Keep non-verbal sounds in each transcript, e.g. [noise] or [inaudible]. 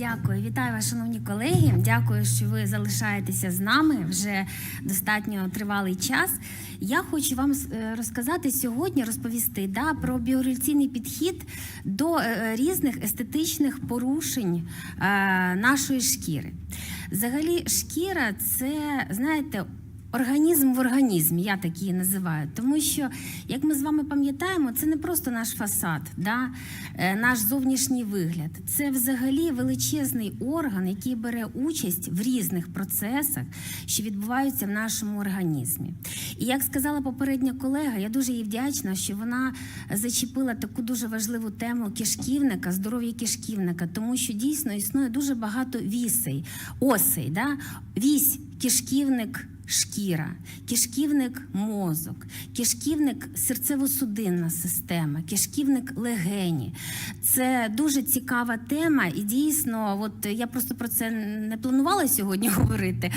Дякую, вітаю вас, шановні колеги. Дякую, що ви залишаєтеся з нами вже достатньо тривалий час. Я хочу вам е, розказати сьогодні, розповісти да, про біореволюційний підхід до е, різних естетичних порушень е, нашої шкіри. Взагалі, шкіра це, знаєте, Організм в організмі, я так її називаю, тому що, як ми з вами пам'ятаємо, це не просто наш фасад, да? е, наш зовнішній вигляд. Це взагалі величезний орган, який бере участь в різних процесах, що відбуваються в нашому організмі. І як сказала попередня колега, я дуже їй вдячна, що вона зачепила таку дуже важливу тему кишківника, здоров'я кишківника, тому що дійсно існує дуже багато вісей, осей, да? вісь, кишківник шкіра, кишківник мозок, кишківник серцево-судинна система, кишківник легені. Це дуже цікава тема, і дійсно, от я просто про це не планувала сьогодні [laughs] говорити,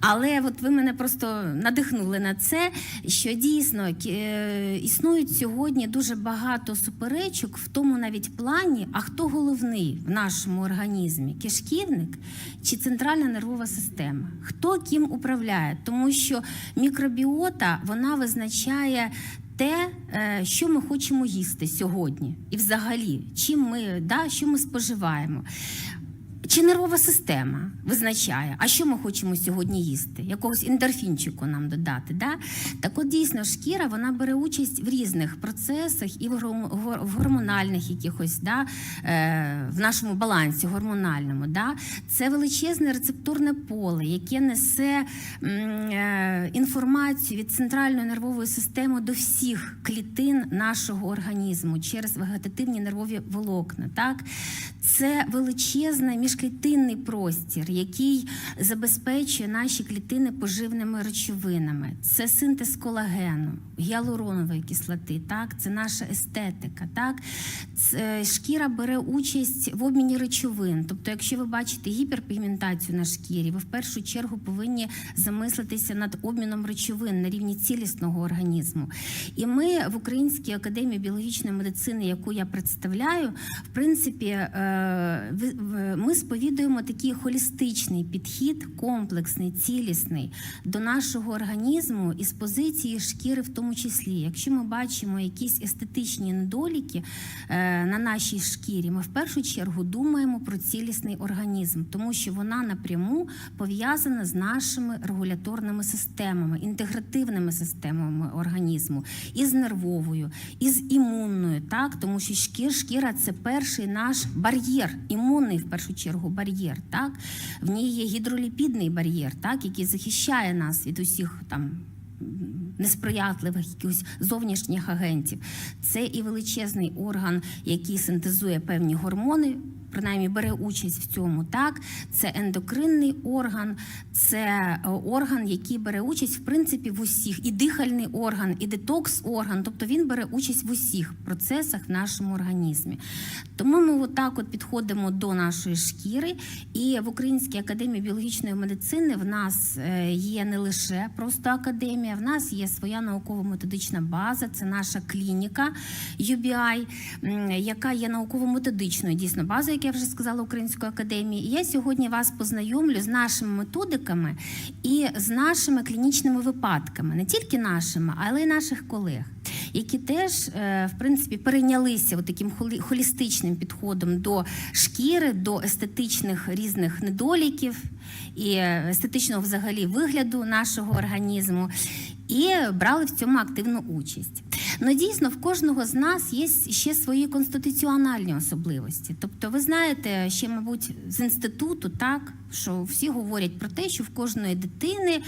але от ви мене просто надихнули на це, що дійсно е, існують сьогодні дуже багато суперечок в тому навіть плані, а хто головний в нашому організмі кишківник чи центральна нервова система? Хто ким управляє? Тому що мікробіота вона визначає. Те, е, що ми хочемо їсти сьогодні, і взагалі, чим ми да, що ми споживаємо. Чи нервова система визначає, а що ми хочемо сьогодні їсти? Якогось ендорфінчику нам додати. Да? Так от дійсно шкіра вона бере участь в різних процесах і в гормональних якихось да, е, в нашому балансі гормональному. Да? Це величезне рецепторне поле, яке несе е, інформацію від центральної нервової системи до всіх клітин нашого організму через вегетативні нервові волокна. Так? Це величезне міжклітинний простір, який забезпечує наші клітини поживними речовинами. Це синтез колагену, гіалуронової кислоти, так? це наша естетика. Так? Це, шкіра бере участь в обміні речовин. Тобто, якщо ви бачите гіперпігментацію на шкірі, ви в першу чергу повинні замислитися над обміном речовин на рівні цілісного організму. І ми в Українській академії біологічної медицини, яку я представляю, в принципі, е, ми сповідуємо такий холістичний підхід, комплексний, цілісний до нашого організму із позиції шкіри, в тому числі. Якщо ми бачимо якісь естетичні недоліки е, на нашій шкірі, ми в першу чергу думаємо про цілісний організм, тому що вона напряму пов'язана з нашими регуляторними системами, інтегративними системами організму, із нервовою, із імунною, так тому що шкір, шкіра це перший наш бар'єр, імунний в першу чергу бар'єр. Так в ній є гідроліпідний бар'єр, так який захищає нас від усіх там. Несприятливих якихось зовнішніх агентів. Це і величезний орган, який синтезує певні гормони, принаймні бере участь в цьому. Так, це ендокринний орган, це е, орган, який бере участь в принципі в усіх, і дихальний орган, і детокс-орган, тобто він бере участь в усіх процесах в нашому організмі. Тому ми отак от підходимо до нашої шкіри, і в Українській академії біологічної медицини в нас е, є не лише просто академія, в нас є своя науково-методична база, це наша клініка UBI, яка є науково-методичною дійсно базою як я вже сказала, Української академії. І я сьогодні вас познайомлю з нашими методиками і з нашими клінічними випадками, не тільки нашими, але й наших колег, які теж е, в принципі перейнялися таким холістичним підходом до шкіри, до естетичних різних недоліків і естетичного взагалі вигляду нашого організму, і брали в цьому активну участь. Ну дійсно в кожного з нас є ще свої конституціональні особливості. Тобто, ви знаєте, ще, мабуть, з інституту, так що всі говорять про те, що в кожної дитини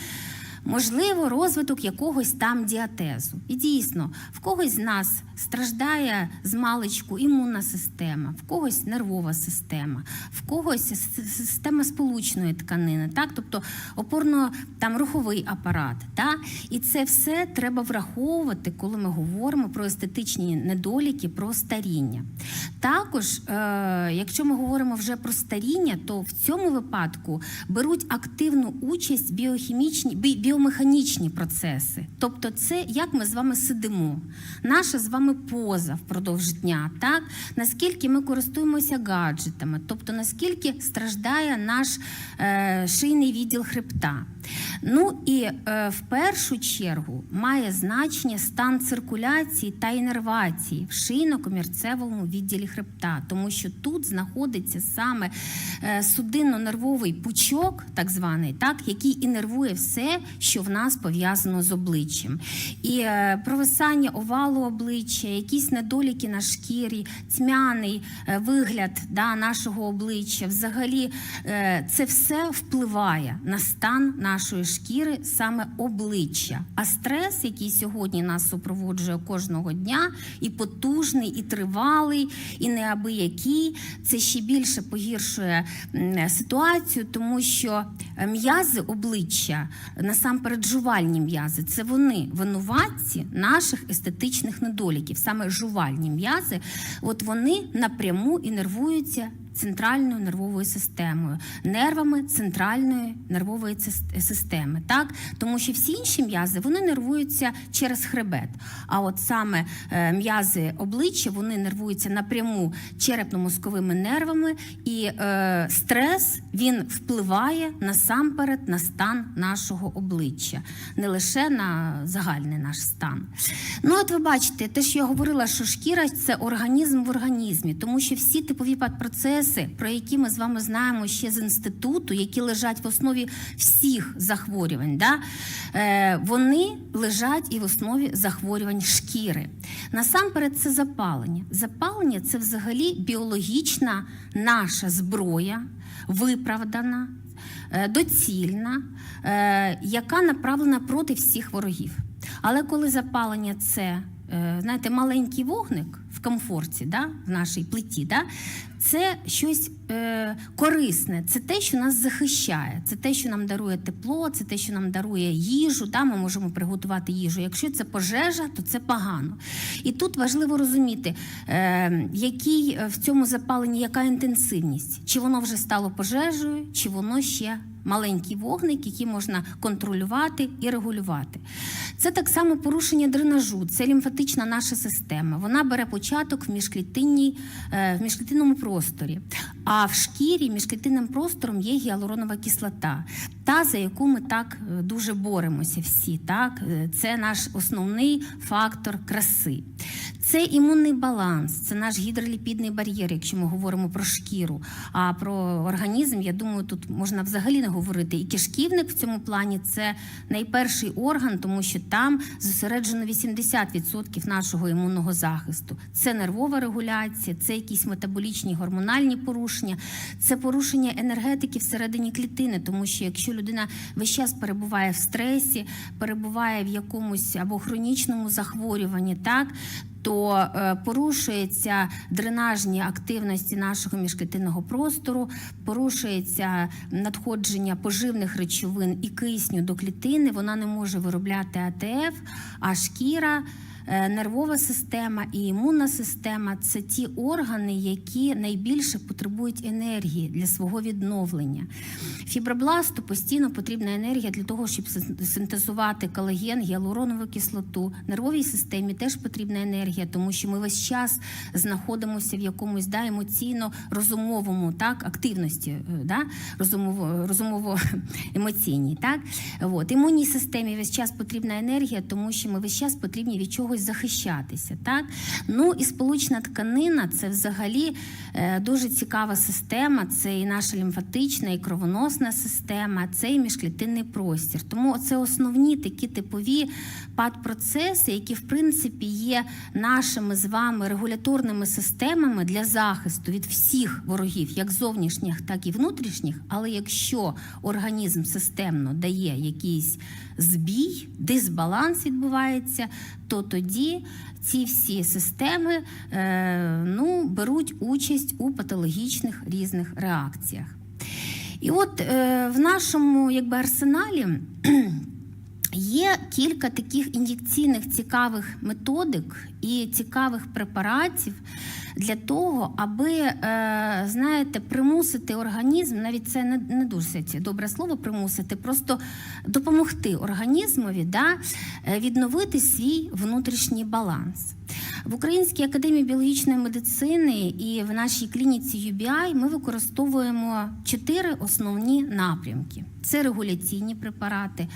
можливо, розвиток якогось там діатезу. І дійсно, в когось з нас страждає з маличку імунна система, в когось нервова система, в когось система сполучної тканини, так, тобто опорно там руховий апарат. Так? І це все треба враховувати, коли ми говоримо про естетичні недоліки, про старіння. Також, е, якщо ми говоримо вже про старіння, то в цьому випадку беруть активну участь біохімічні біомеханічні процеси. Тобто, це як ми з вами сидимо, наша з вами поза впродовж дня, так наскільки ми користуємося гаджетами, тобто наскільки страждає наш е, шийний відділ хребта. Ну і е, в першу чергу має значення стан циркуляції та інервації в шийно-комірцевому відділі хребта, тому що тут знаходиться саме е, судинно-нервовий пучок, так званий, так, який інервує все, що в нас пов'язано з обличчям. І е, провисання овалу обличчя, якісь недоліки на шкірі, тьмяний е, вигляд да, нашого обличчя, взагалі е, це все впливає на стан нашої шкіри, саме обличчя. А стрес, який сьогодні нас супроводжує кожного дня, і потужний, і тривалий, і неабиякий, це ще більше погіршує ситуацію, тому що е, м'язи обличчя, насамперед жувальні м'язи, це вони винуватці наших естетичних недоліків, саме жувальні м'язи, от вони напряму інервуються центральною нервовою системою, нервами центральної нервової системи. Так? Тому що всі інші м'язи вони нервуються через хребет. А от саме е, м'язи обличчя вони нервуються напряму черепно-мозковими нервами, і е, стрес він впливає насамперед на стан нашого обличчя, не лише на загальний наш стан. Ну, от ви бачите, те, що я говорила, що шкіра це організм в організмі, тому що всі типові процеси, про які ми з вами знаємо ще з інституту, які лежать в основі всіх захворювань, да, е, вони лежать і в основі захворювань шкіри. Насамперед, це запалення. Запалення це взагалі біологічна наша зброя, виправдана, е, доцільна, е, яка направлена проти всіх ворогів. Але коли запалення це, знаєте, маленький вогник комфорті, да, в нашій плиті, да, це щось е, корисне, це те, що нас захищає, це те, що нам дарує тепло, це те, що нам дарує їжу. Да, ми можемо приготувати їжу. Якщо це пожежа, то це погано. І тут важливо розуміти, е, який в цьому запаленні яка інтенсивність, чи воно вже стало пожежею, чи воно ще маленький вогник, який можна контролювати і регулювати. Це так само порушення дренажу, це лімфатична наша система. Вона бере початок в міжклітинній, е, в міжклітинному просторі. А в шкірі міжклітинним простором є гіалуронова кислота, та за яку ми так е, дуже боремося всі. Так? Е, Це наш основний фактор краси. Це імунний баланс, це наш гідроліпідний бар'єр, якщо ми говоримо про шкіру. А про організм, я думаю, тут можна взагалі не говорити. І кишківник в цьому плані це найперший орган, тому що там зосереджено 80% нашого імунного захисту. Це нервова регуляція, це якісь метаболічні гормональні порушення, це порушення енергетики всередині клітини, тому що якщо людина весь час перебуває в стресі, перебуває в якомусь або хронічному захворюванні, так то е, порушується дренажні активності нашого міжклітинного простору, порушується надходження поживних речовин і кисню до клітини. Вона не може виробляти АТФ, а шкіра. Е, Нервова система і імунна система це ті органи, які найбільше потребують енергії для свого відновлення. Фібробласту постійно потрібна енергія для того, щоб синтезувати колаген, гіалуронову кислоту. Нервовій системі теж потрібна енергія, тому що ми весь час знаходимося в якомусь да, емоційно розумовому так, активності, е, да, розумово, розумово-емоційній. [laughs] Так? От. Імунній системі весь час потрібна енергія, тому що ми весь час потрібні від чогось захищатися. Так? Ну і сполучна тканина це взагалі е, дуже цікава система. Це і наша лімфатична, і кровоносна система, це і міжклітинний простір. Тому це основні такі типові пад-процеси, які в принципі є нашими з вами регуляторними системами для захисту від всіх ворогів, як зовнішніх, так і внутрішніх. Але якщо організм системно дає якийсь збій, дисбаланс відбувається, то тоді ці всі системи е, ну, беруть участь у патологічних різних реакціях. І от е, в нашому якби, арсеналі Є кілька таких ін'єкційних цікавих методик і цікавих препаратів для того, аби е, знаєте, примусити організм, навіть це не, не досить добре слово примусити, просто допомогти організмові да, е, відновити свій внутрішній баланс. В Українській академії біологічної медицини і в нашій клініці UBI ми використовуємо чотири основні напрямки: це регуляційні препарати.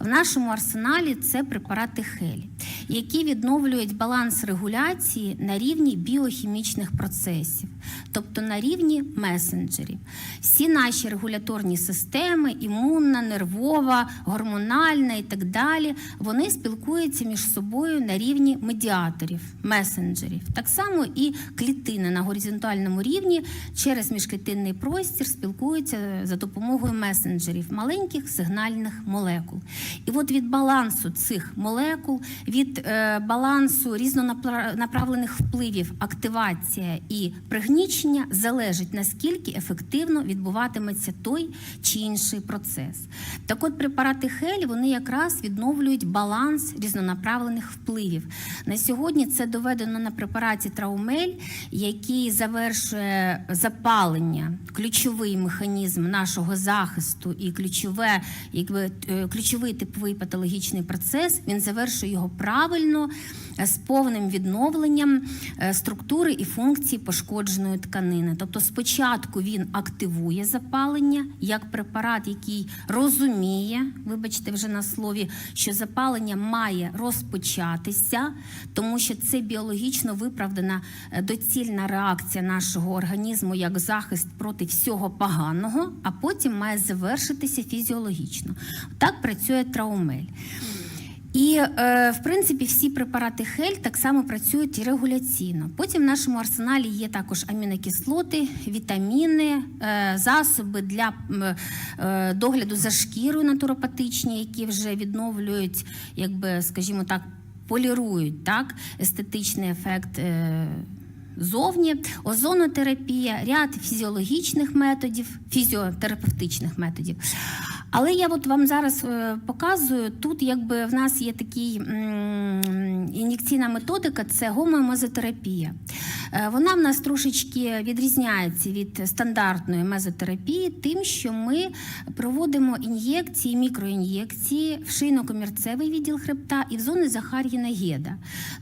В нашому арсеналі це препарати хель, які відновлюють баланс регуляції на рівні біохімічних процесів, тобто на рівні месенджерів. Всі наші регуляторні системи, імунна, нервова, гормональна і так далі, вони спілкуються між собою на рівні медіаторів, месенджерів. Так само і клітини на горизонтальному рівні через міжклітинний простір спілкуються за допомогою месенджерів, маленьких сигнальних молекул. І от від балансу цих молекул, від е, балансу різнонаправлених впливів, активація і пригнічення залежить наскільки ефективно відбуватиметься той чи інший процес. Так от препарати хель вони якраз відновлюють баланс різнонаправлених впливів. На сьогодні це доведено на препараті Траумель, який завершує запалення, ключовий механізм нашого захисту і ключове, якби е, ключовий типовий патологічний процес. Він завершує його правильно е, з повним відновленням е, структури і функції пошкодженої тканини. Тобто, спочатку він активує запалення як препарат, який розуміє, вибачте вже на слові, що запалення має розпочатися, тому що це біологічно виправдана е, доцільна реакція нашого організму як захист проти всього поганого, а потім має завершитися фізіологічно. Так працює траумель. І, е, в принципі, всі препарати хель так само працюють регуляційно. Потім в нашому арсеналі є також амінокислоти, вітаміни, е, засоби для е, догляду за шкірою натуропатичні, які вже відновлюють, якби, скажімо так, полірують так, естетичний ефект. Зовні озонотерапія, ряд фізіологічних методів, фізіотерапевтичних методів. Але я от вам зараз е, показую, тут якби в нас є такий ін'єкційна методика, це гомеомезотерапія. Е, Вона в нас трошечки відрізняється від стандартної мезотерапії, тим, що ми проводимо ін'єкції, мікроін'єкції в шийно-комірцевий відділ хребта і в зони Захар'їна Геда.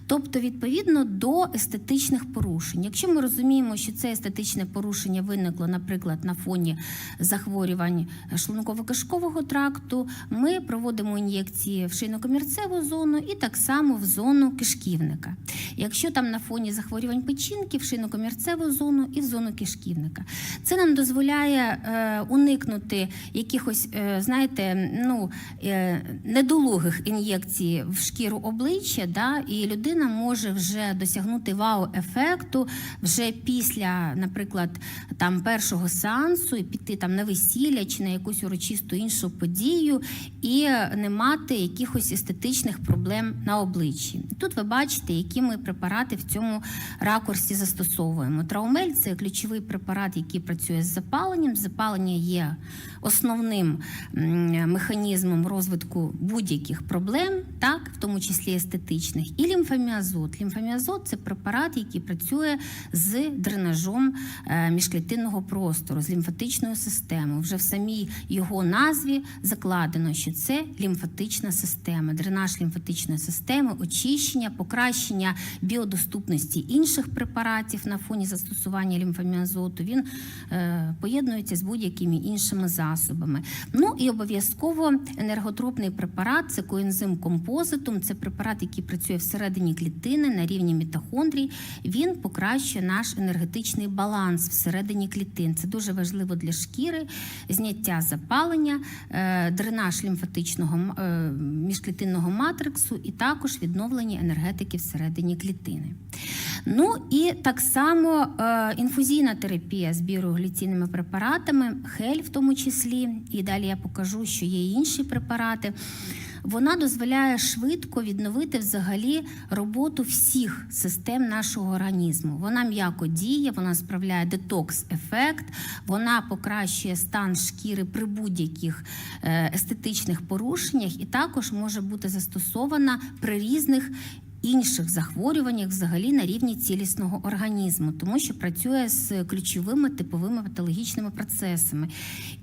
Тобто, відповідно до естетичних порушень. Якщо ми розуміємо, що це естетичне порушення виникло, наприклад, на фоні захворювань шлунково-кишкового тракту, ми проводимо ін'єкції в шийно-комірцеву зону і так само в зону кишківника. Якщо там на фоні захворювань печінки, в шийно-комірцеву зону і в зону кишківника. Це нам дозволяє е, уникнути якихось, е, знаєте, ну, е, недолугих ін'єкцій в шкіру обличчя, да, і людина може вже досягнути вау-ефекту вже після, наприклад, там першого сеансу і піти там на весілля чи на якусь урочисту іншу подію і не мати якихось естетичних проблем на обличчі. Тут ви бачите, які ми препарати в цьому ракурсі застосовуємо. Траумель це ключовий препарат, який працює з запаленням. Запалення є основним механізмом розвитку будь-яких проблем, так, в тому числі естетичних, і лімфоміазот. Лімфоміазот це препарат, який працює з дренажом е, міжклітинного простору, з лімфатичною системою. Вже в самій його назві закладено, що це лімфатична система, дренаж лімфатичної системи, очищення, покращення біодоступності інших препаратів на фоні застосування лімфоміазоту. Він е, поєднується з будь-якими іншими засобами. Ну і обов'язково енерготропний препарат це коензим композитум. Це препарат, який працює всередині клітини на рівні мітохондрій. Він покращує наш енергетичний баланс всередині клітин. Це дуже важливо для шкіри, зняття запалення, е, дренаж лімфатичного е, міжклітинного матриксу і також відновлення енергетики всередині клітини. Ну і так само е, інфузійна терапія з біорогліційними препаратами, хель в тому числі, і далі я покажу, що є інші препарати. вона дозволяє швидко відновити взагалі роботу всіх систем нашого організму. Вона м'яко діє, вона справляє детокс-ефект, вона покращує стан шкіри при будь-яких е, естетичних порушеннях і також може бути застосована при різних інших захворюваннях взагалі на рівні цілісного організму, тому що працює з ключовими типовими патологічними процесами.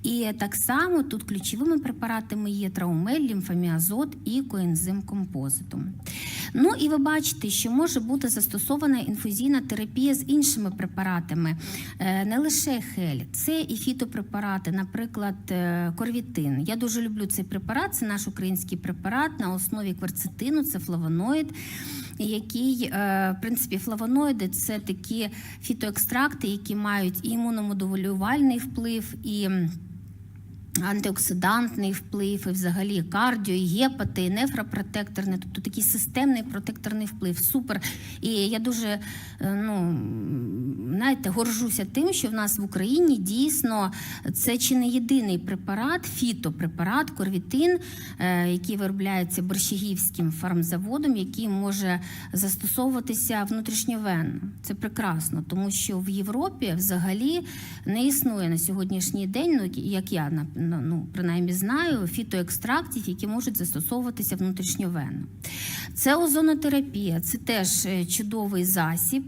І так само тут ключовими препаратами є траумель, лімфаміазот і коензим композитум. Ну і ви бачите, що може бути застосована інфузійна терапія з іншими препаратами, Е, не лише хель, це і фітопрепарати, наприклад, е, корвітин. Я дуже люблю цей препарат. Це наш український препарат на основі кверцетину, це флавоноїд. Який, е, в принципі, флавоноїди це такі фітоекстракти, які мають і імуномодулювальний вплив, і антиоксидантний вплив, і взагалі кардіо, і гепати, і нефропротекторний, тобто такий системний протекторний вплив. Супер. І я дуже е, ну, знаєте, горжуся тим, що в нас в Україні дійсно це чи не єдиний препарат, фітопрепарат, корвітин, е, який виробляється борщагівським фармзаводом, який може застосовуватися внутрішньовенно. Це прекрасно, тому що в Європі взагалі не існує на сьогоднішній день, ну як я на- на- ну, принаймні знаю, фітоекстрактів, які можуть застосовуватися внутрішньовенно. Це озонотерапія, це теж е, чудовий засіб.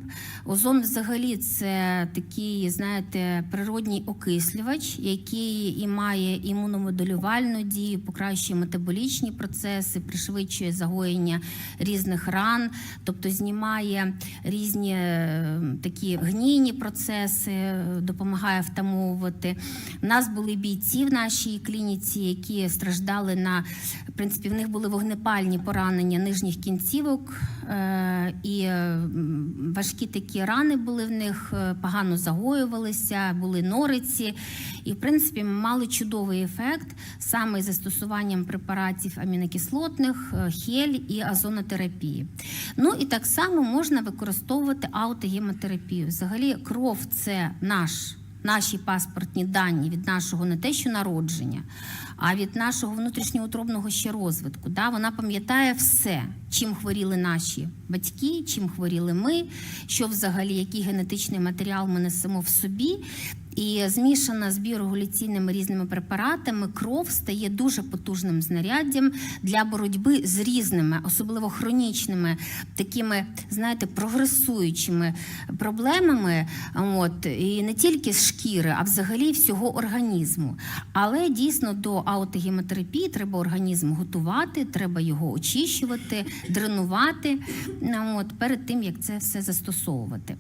Озон взагалі це такий, знаєте, природній окислювач, який і має імуномодулювальну дію, покращує метаболічні процеси, пришвидшує загоєння різних ран, тобто знімає різні е, такі гнійні процеси, допомагає втамовувати. У нас були бійці в нашій клініці, які страждали на в принципі, в них були вогнепальні поранення нижніх кінцівок, е, і е, важкі такі рани були в них, е, погано загоювалися, були нориці. І, в принципі, мали чудовий ефект саме із застосуванням препаратів амінокислотних, хель і озонотерапії. Ну і так само можна використовувати аутогемотерапію. Взагалі, кров це наш. Наші паспортні дані від нашого не те, що народження, а від нашого внутрішньоутробного ще розвитку. Да? Вона пам'ятає все, чим хворіли наші батьки, чим хворіли ми, що взагалі, який генетичний матеріал ми несемо в собі. І змішана з біорегуляційними різними препаратами, кров стає дуже потужним знаряддям для боротьби з різними, особливо хронічними, такими, знаєте, прогресуючими проблемами. От і не тільки з шкіри, а взагалі всього організму. Але дійсно до аутогемотерапії треба організм готувати, треба його очищувати, дренувати. ну, От перед тим як це все застосовувати.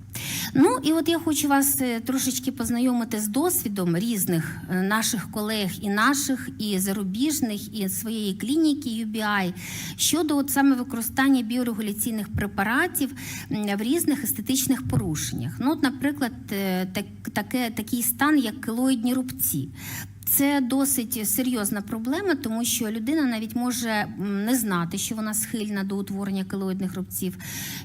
Ну і от я хочу вас е, трошечки познайомити з досвідом різних е, наших колег і наших, і зарубіжних, і своєї клініки UBI щодо от саме використання біорегуляційних препаратів в різних естетичних порушеннях. Ну, от, наприклад, е, так, таке, такий стан, як килоїдні рубці. Це досить серйозна проблема, тому що людина навіть може не знати, що вона схильна до утворення килоїдних рубців.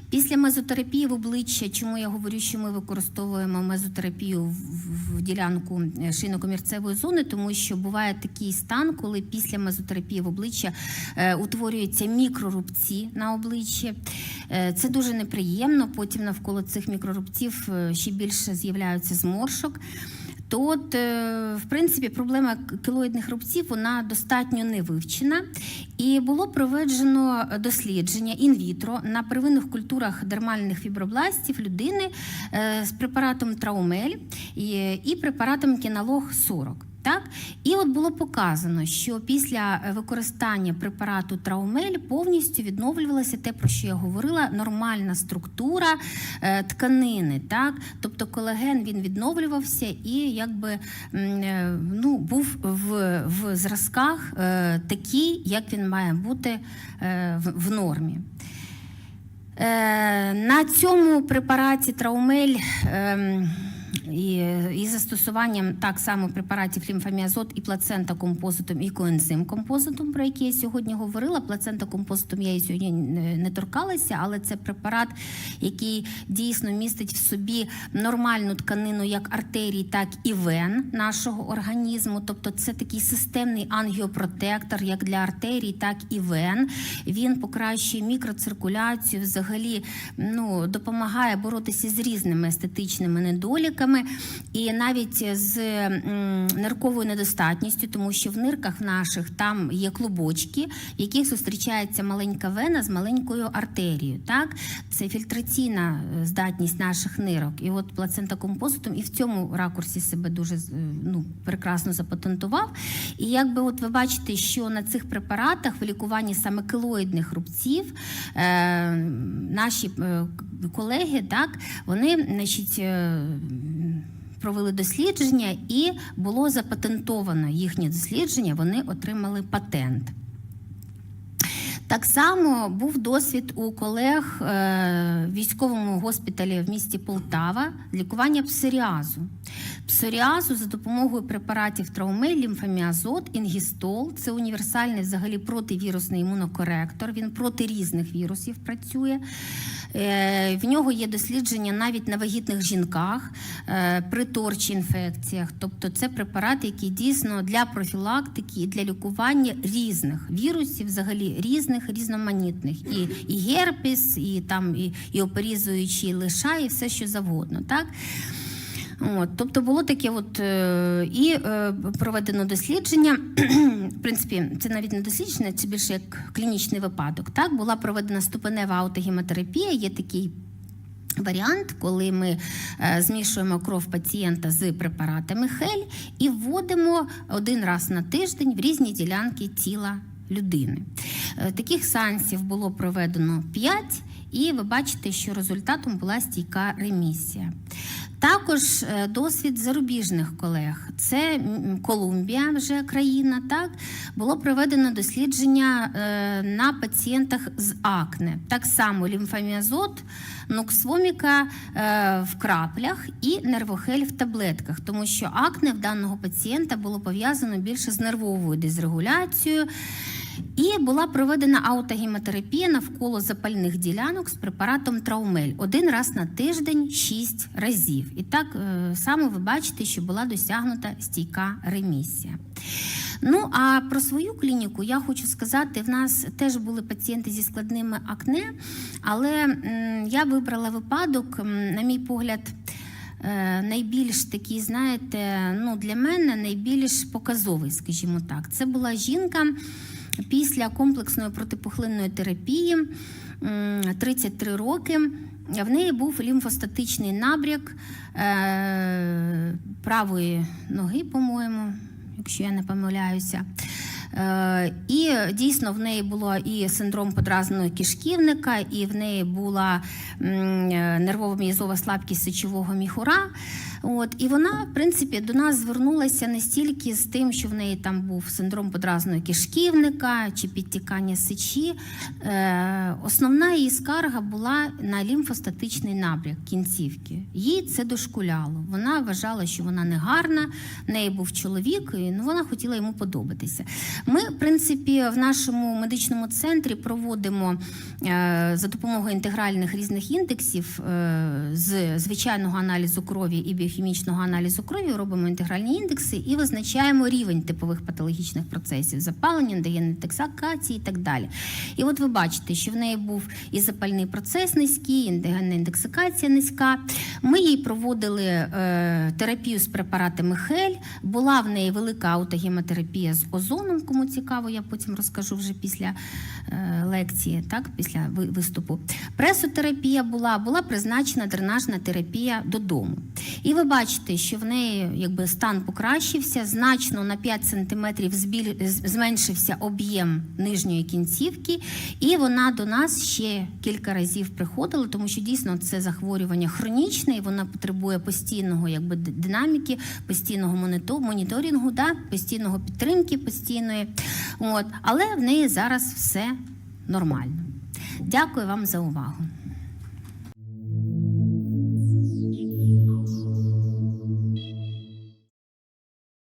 Після мезотерапії в обличчя, чому я говорю, що ми використовуємо мезотерапію в, ділянку е, шийно-комірцевої зони, тому що буває такий стан, коли після мезотерапії в обличчя е, утворюються мікрорубці на обличчі. Е, це дуже неприємно. Потім навколо цих мікрорубців ще більше з'являються зморшок. То от, е, в принципі, проблема кілоїдних рубців вона достатньо не вивчена. І було проведено дослідження інвітро на первинних культурах дермальних фібробластів людини е, з препаратом траумель і препаратом кіналог 40. Так? І от було показано, що після е, використання препарату траумель повністю відновлювалося те, про що я говорила, нормальна структура е, тканини. Так? Тобто колаген він відновлювався і якби е, ну, був в, в зразках такий, як він має бути в, нормі. На цьому препараті траумель. І, і застосуванням так само препаратів лімфаміазот і плацента композитом і коензим композитом, про який я сьогодні говорила. Плацента композитом я і сьогодні не торкалася, але це препарат, який дійсно містить в собі нормальну тканину як артерій, так і вен нашого організму. Тобто це такий системний ангіопротектор, як для артерій, так і вен. Він покращує мікроциркуляцію, взагалі ну, допомагає боротися з різними естетичними недоліками і навіть з нирковою недостатністю, тому що в нирках наших там є клубочки, в яких зустрічається маленька вена з маленькою артерією. Так? Це фільтраційна е, здатність наших нирок. І от плацента композитом і в цьому ракурсі себе дуже е, ну, прекрасно запатентував. І якби от ви бачите, що на цих препаратах в лікуванні саме килоїдних рубців е, наші е, колеги, так, вони значить, е, провели дослідження і було запатентовано їхнє дослідження, вони отримали патент. Так само був досвід у колег е, в військовому госпіталі в місті Полтава лікування псоріазу. Псоріазу за допомогою препаратів траумель, лімфаміазот, інгістол. Це універсальний взагалі противірусний імунокоректор. Він проти різних вірусів працює. Е, В нього є дослідження навіть на вагітних жінках е, при торчі інфекціях. Тобто це препарат, який дійсно для профілактики і для лікування різних вірусів, взагалі різних, різноманітних. І, і герпес, і там і, і оперізуючі лиша, і все що завгодно. Так? От, тобто було таке, от е, і е, проведено дослідження. [clears throat] В принципі, це навіть не дослідження, це більше як клінічний випадок. Так, була проведена ступенева аутогематерапія, є такий. Варіант, коли ми е, змішуємо кров пацієнта з препаратами хель і вводимо один раз на тиждень в різні ділянки тіла людини. Таких сеансів було проведено 5, і ви бачите, що результатом була стійка ремісія. Також е, досвід зарубіжних колег. Це Колумбія, вже країна. Так було проведено дослідження е, на пацієнтах з акне. Так само лімфаміазот, ноксвоміка е, в краплях і нервохель в таблетках, тому що акне в даного пацієнта було пов'язано більше з нервовою дезрегуляцією. І була проведена аутогематерапія навколо запальних ділянок з препаратом траумель один раз на тиждень, 6 разів. І так е, само ви бачите, що була досягнута стійка ремісія. Ну а про свою клініку я хочу сказати: в нас теж були пацієнти зі складними акне, але я вибрала випадок, на мій погляд. е, Найбільш такий, знаєте, ну для мене найбільш показовий, скажімо так. Це була жінка після комплексної протипухлинної терапії, 33 роки. В неї був лімфостатичний набряк е, правої ноги, по-моєму, якщо я не помиляюся. Е, І дійсно в неї було і синдром подразненого кишківника, і в неї була е, нервово-м'язова слабкість сечового міхура. От, і вона, в принципі, до нас звернулася не стільки з тим, що в неї там був синдром подразного кишківника чи підтікання сечі. Е, основна її скарга була на лімфостатичний набряк кінцівки. Їй це дошкуляло. Вона вважала, що вона не гарна, в неї був чоловік, і ну, вона хотіла йому подобатися. Ми, в принципі, в нашому медичному центрі проводимо е, за допомогою інтегральних різних індексів е, з звичайного аналізу крові і біохімічного аналізу крові, робимо інтегральні індекси і визначаємо рівень типових патологічних процесів запалення, ендогенетексакації і так далі. І от ви бачите, що в неї був і запальний процес низький, і ендогенна індексикація низька. Ми їй проводили е, терапію з препаратами хель. Була в неї велика аутогемотерапія з озоном. Кому цікаво, я потім розкажу вже після е, лекції, так, після виступу. Пресотерапія була, була призначена дренажна терапія додому. І ви бачите, що в неї якби стан покращився, значно на 5 см зменшився об'єм нижньої кінцівки, і вона до нас ще кілька разів приходила, тому що дійсно це захворювання хронічне, і вона потребує постійного якби, динаміки, постійного моніторингу, да, постійного підтримки постійної. От. Але в неї зараз все нормально. Дякую вам за увагу.